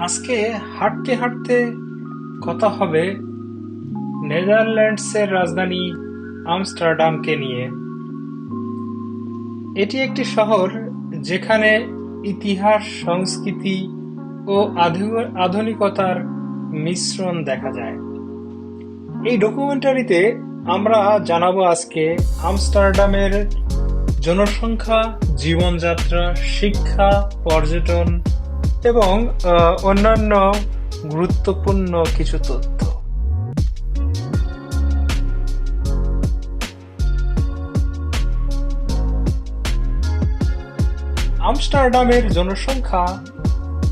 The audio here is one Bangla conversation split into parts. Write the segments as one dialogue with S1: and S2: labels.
S1: আজকে হাঁটতে হাঁটতে কথা হবে নেদারল্যান্ডসের রাজধানী আমস্টারডামকে নিয়ে। এটি একটি শহর যেখানে ইতিহাস, সংস্কৃতি ও আধু- আধুনিকতার মিশ্রণ দেখা যায়। এই ডকুমেন্টারিতে আমরা জানাব আজকে আমস্টারডামের জনসংখ্যা, জীবনযাত্রা, শিক্ষা, পর্যটন এবং অন্যান্য গুরুত্বপূর্ণ কিছু তথ্য। আমস্টারডামের জনসংখ্যা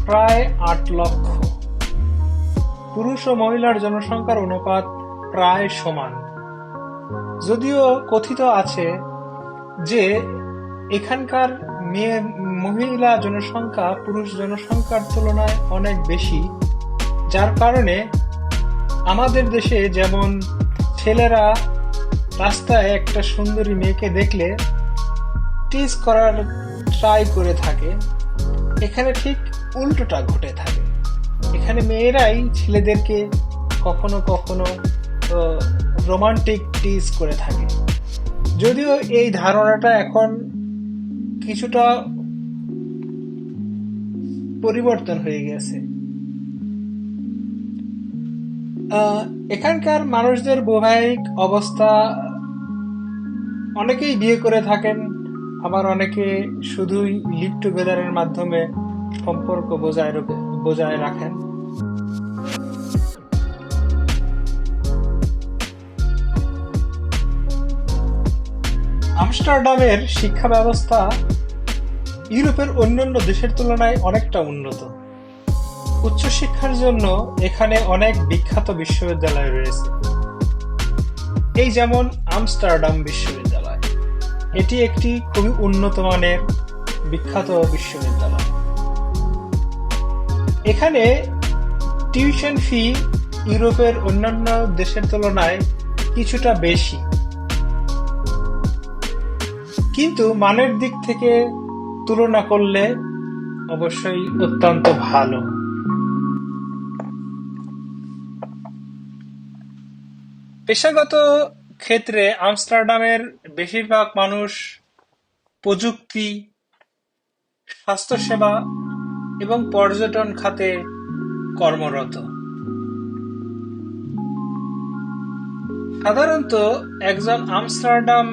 S1: প্রায় আট লক্ষ। পুরুষ ও মহিলার জনসংখ্যার অনুপাত প্রায় সমান। যদিও কথিত আছে যে এখানকার মেয়ে মহিলা জনসংখ্যা পুরুষ জনসংখ্যার তুলনায় অনেক বেশি, যার কারণে আমাদের দেশে যেমন ছেলেরা রাস্তায় একটা সুন্দরী মেয়েকে দেখলে টিজ করার ট্রাই করে থাকে, এখানে ঠিক উল্টোটা ঘটে থাকে। এখানে মেয়েরাই ছেলেদেরকে কখনো কখনো রোমান্টিক টিজ করে থাকে। যদিও এই ধারণাটা এখন কিছুটা পরিবর্তন হয়ে গেছে। এখানকার মানুষদের বৈবাহিক অবস্থা অনেকেই বিয়ে করে থাকেন, আবার অনেকে শুধুই লিভ টুগেদারের মাধ্যমে সম্পর্ক বজায় বজায় রাখেন। আমস্টারডামের শিক্ষা ব্যবস্থা ইউরোপের অন্যান্য দেশের তুলনায় অনেকটা উন্নত। উচ্চশিক্ষার জন্য এখানে অনেক বিখ্যাত বিশ্ববিদ্যালয় রয়েছে। এই যেমন আমস্টারডাম বিশ্ববিদ্যালয়। এটি একটি খুবই উন্নত মানের বিখ্যাত বিশ্ববিদ্যালয়। এখানে টিউশন ফি ইউরোপের অন্যান্য দেশের তুলনায় কিছুটা বেশি। কিন্তু মানের দিক থেকে তুলনা করলে অবশ্যই অত্যন্ত ভালো। পেশাগত ক্ষেত্রে আমস্টারডামের বেশিরভাগ মানুষ প্রযুক্তি, স্বাস্থ্যসেবা এবং পর্যটন খাতে কর্মরত। সাধারণত একজন আমস্টারডাম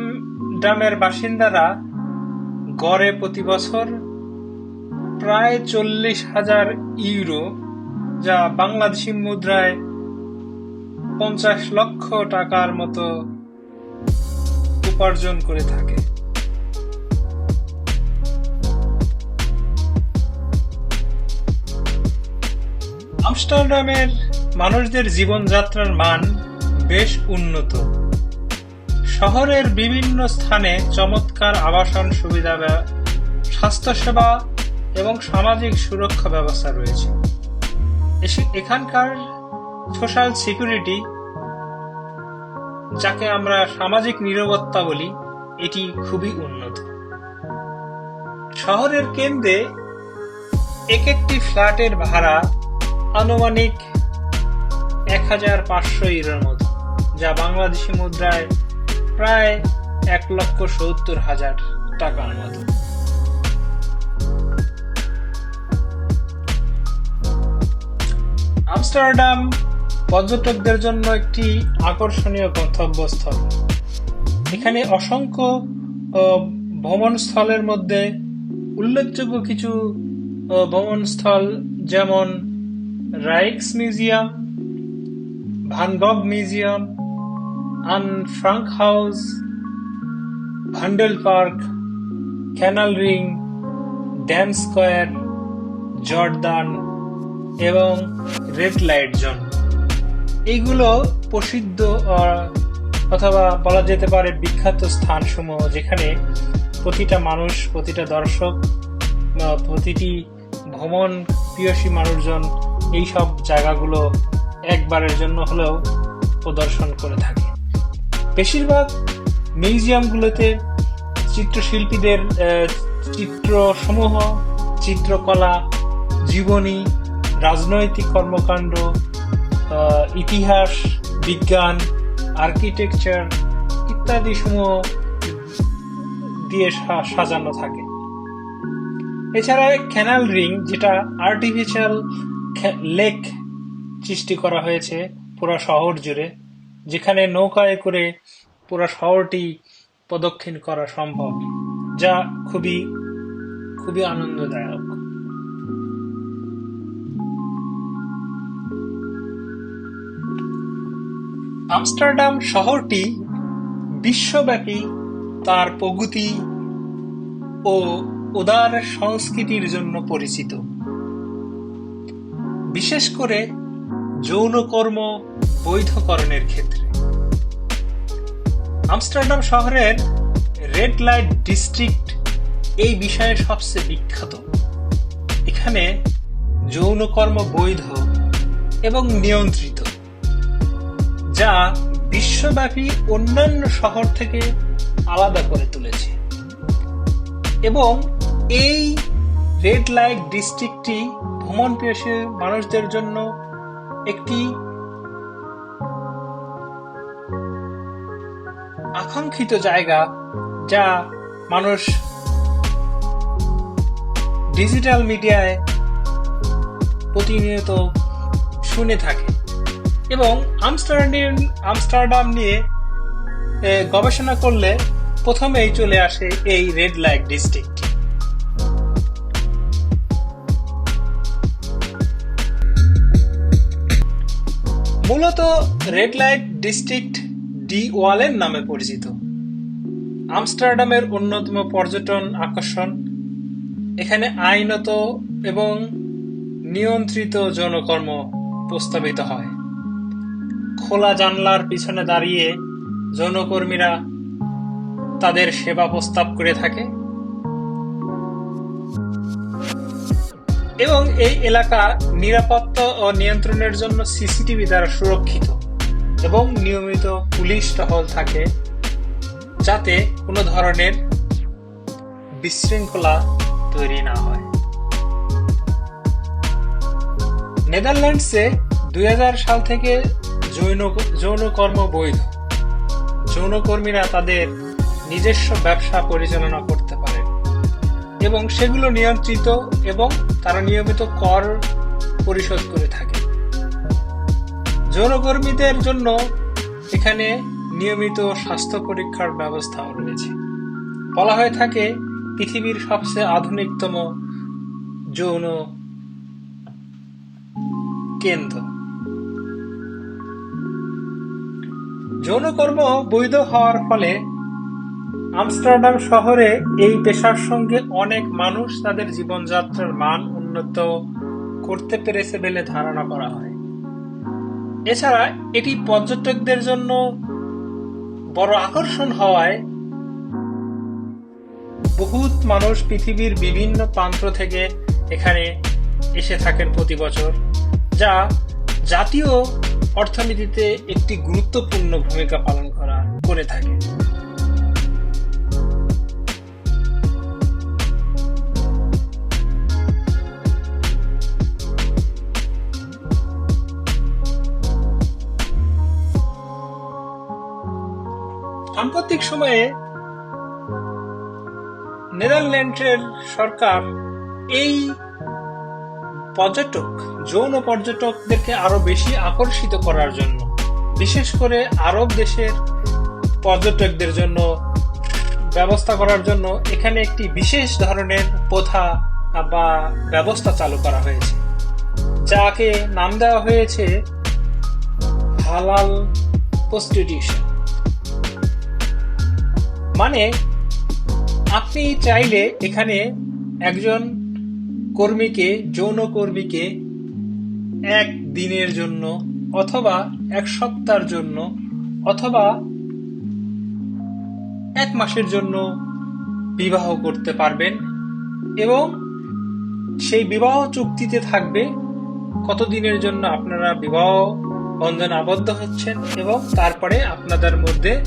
S1: ডামের বাসিন্দারা গড়ে প্রতি বছর প্রায় চল্লিশ হাজার ইউরো, যা বাংলাদেশি মুদ্রায় পঞ্চাশ লক্ষ টাকার মতো উপার্জন করে থাকে। আমস্টারডামের মানুষদের জীবনযাত্রার মান বেশ উন্নত। শহরের বিভিন্ন স্থানে চমৎকার আবাসন সুবিধা স্বাস্থ্যসেবা এবং সামাজিক সুরক্ষা ব্যবস্থা রয়েছে। এখানকার সোশ্যাল সিকিউরিটি, যাকে আমরা সামাজিক নিরাপত্তা বলি, এটি খুবই উন্নত। শহরের কেন্দ্রে এক একটি ফ্ল্যাটের ভাড়া আনুমানিক এক হাজার পাঁচশো ইউরোর মতো, যা বাংলাদেশি মুদ্রায় প্রায় এক লক্ষ সত্তর হাজার টাকার মতো আমস্টারডাম পর্যটকদের জন্য একটি আকর্ষণীয় গন্তব্যস্থল। এখানে অসংখ্য আহ, ভ্রমণস্থলের মধ্যে উল্লেখযোগ্য কিছু আহ, ভ্রমণস্থল যেমন Rijks museum Van Gogh museum Anne Frank house Vondel park canal ring Dam square Jordaan এবং রেড লাইট জোন এইগুলো প্রসিদ্ধ অথবা বলা যেতে পারে বিখ্যাত স্থানসমূহ যেখানে প্রতিটা মানুষ, প্রতিটা দর্শক বা প্রতিটি ভ্রমণ প্রিয়সী মানুষজন এই সব জায়গাগুলো একবারের জন্য হলেও প্রদর্শন করে থাকে। বেশিরভাগ মিউজিয়ামগুলোতে চিত্রশিল্পীদের চিত্রসমূহ, চিত্রকলা, জীবনী, রাজনৈতিক কর্মকাণ্ড ইতিহাস, বিজ্ঞান, আর্কিটেকচার ইত্যাদি সমূহ দিয়ে সাজানো থাকে। এছাড়া ক্যানাল রিং, যেটা আর্টিফিশিয়াল লেক সৃষ্টি করা হয়েছে পুরো শহর জুড়ে যেখানে নৌকায় করে পুরো শহরটি প্রদক্ষিণ করা সম্ভব, যা খুবই খুবই আনন্দদায়ক। আমস্টারডাম শহরটি বিশ্বব্যাপী তার প্রগতি ও উদার সংস্কৃতির জন্য পরিচিত। বিশেষ করে যৌনকর্ম বৈধকরণের ক্ষেত্রে। আমস্টারডাম শহরের রেড লাইট ডিস্ট্রিক্ট এই বিষয়ে সবচেয়ে বিখ্যাত। এখানে যৌনকর্ম বৈধ এবং নিয়ন্ত্রিত, যা বিশ্বব্যাপী অন্যান্য শহর থেকে আলাদা করে তুলেছে। এবং এই রেড লাইট ডিস্ট্রিক্টটি ভ্রমণ পেশে মানুষদের জন্য একটি আকাঙ্ক্ষিত জায়গা যা মানুষ ডিজিটাল মিডিয়ায় প্রতিনিয়ত শুনে থাকে। এবং আমস্টারডাম আমস্টারডাম নিয়ে গবেষণা করলে প্রথমেই চলে আসে এই রেড লাইট ডিস্ট্রিক্ট। মূলত red light district De Wallen নামে পরিচিত। আমস্টারডামের অন্যতম পর্যটন আকর্ষণ। এখানে আইনত এবং নিয়ন্ত্রিত যৌনকর্ম প্রস্তাবিত হয়। খোলা জানলার পিছনে দাঁড়িয়ে যৌনকর্মীরা তাদের সেবা প্রস্তাব করে থাকে। এবং এই এলাকা নিরাপত্তা ও নিয়ন্ত্রণের জন্য সিসিটিভি দ্বারা সুরক্ষিত। এবং নিয়মিত পুলিশ টহল থাকে যাতে কোনো ধরনের বিশৃঙ্খলা তৈরি না হয়। নেদারল্যান্ডসে দুই হাজার সাল থেকে যৌন যৌনকর্ম বৈধ। যৌনকর্মীরা তাদের নিজস্ব ব্যবসা পরিচালনা করতে পারে এবং সেগুলো নিয়ন্ত্রিত এবং তারা নিয়মিত কর পরিশোধ করে থাকে। যৌনকর্মীদের জন্য এখানে নিয়মিত স্বাস্থ্য পরীক্ষার ব্যবস্থাও রয়েছে। বলা হয়ে থাকে, পৃথিবীর সবচেয়ে আধুনিকতম যৌন কেন্দ্র। যৌনকর্ম বৈধ হওয়ার ফলে আমস্টারডাম শহরে এই পেশার সঙ্গে অনেক মানুষ তাদের জীবনযাত্রার মান উন্নত করতে পেরেছে বলে ধারণা করা হয়। এছাড়া এটি পর্যটকদের জন্য বড় আকর্ষণ হওয়ায় বহুত মানুষ পৃথিবীর বিভিন্ন প্রান্ত থেকে এখানে এসে থাকেন প্রতি বছর, যা জাতীয় অর্থনীতিতে একটি গুরুত্বপূর্ণ ভূমিকা পালন করা, করে থাকে। সাম্প্রতিক সময়ে নেদারল্যান্ডের সরকার এই পর্যটক, যৌন পর্যটকদেরকে আরও বেশি আকর্ষিত করার জন্য, বিশেষ করে আরব দেশের পর্যটকদের জন্য ব্যবস্থা করার জন্য এখানে একটি বিশেষ ধরনের প্রথা বা ব্যবস্থা চালু করা হয়েছে, যাকে নাম দেওয়া হয়েছে হালাল প্রস্টিটিউশন। মানে আপনি চাইলে এখানে একজন কর্মীকে, যৌন কর্মীকে এক দিনের জন্য অথবা এক সপ্তাহের জন্য অথবা এক মাসের জন্য বিবাহ করতে পারবেন এবং সেই বিবাহ চুক্তিতে থাকবে কতদিনের জন্য আপনারা বিবাহ বন্ধন আবদ্ধ হচ্ছেন এবং তারপরে আপনাদের মধ্যে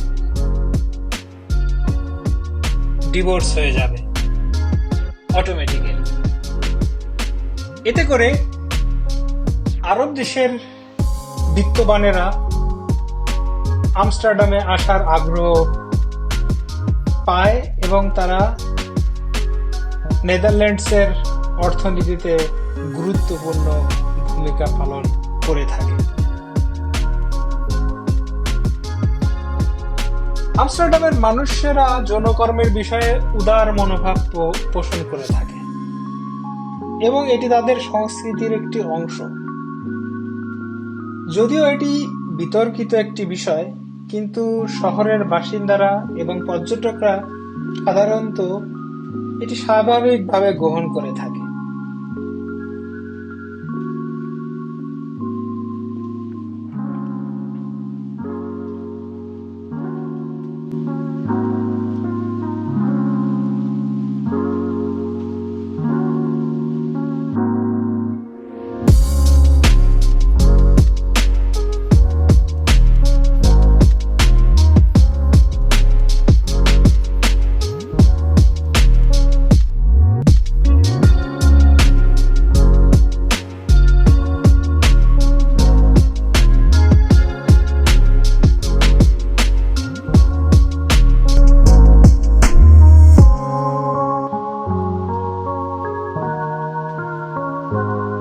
S1: ডিভোর্স হয়ে যাবে। অটোমেটিক্যালি এতে করে আরব দেশের বিত্তবানেরা আমস্টারডামে আসার আগ্রহ পায় এবং তারা নেদারল্যান্ডসের অর্থনীতিতে গুরুত্বপূর্ণ ভূমিকা পালন করে থাকে। আমস্টারডামের মানুষেরা যৌনকর্মের বিষয়ে উদার মনোভাব পোষণ করে থাকে। এবং এটি তাদের সংস্কৃতির একটি অংশ। যদিও এটি বিতর্কিত একটি বিষয়, কিন্তু শহরের বাসিন্দারা এবং পর্যটকরা সাধারণত এটি স্বাভাবিকভাবে গ্রহণ করে থাকে। Thank you.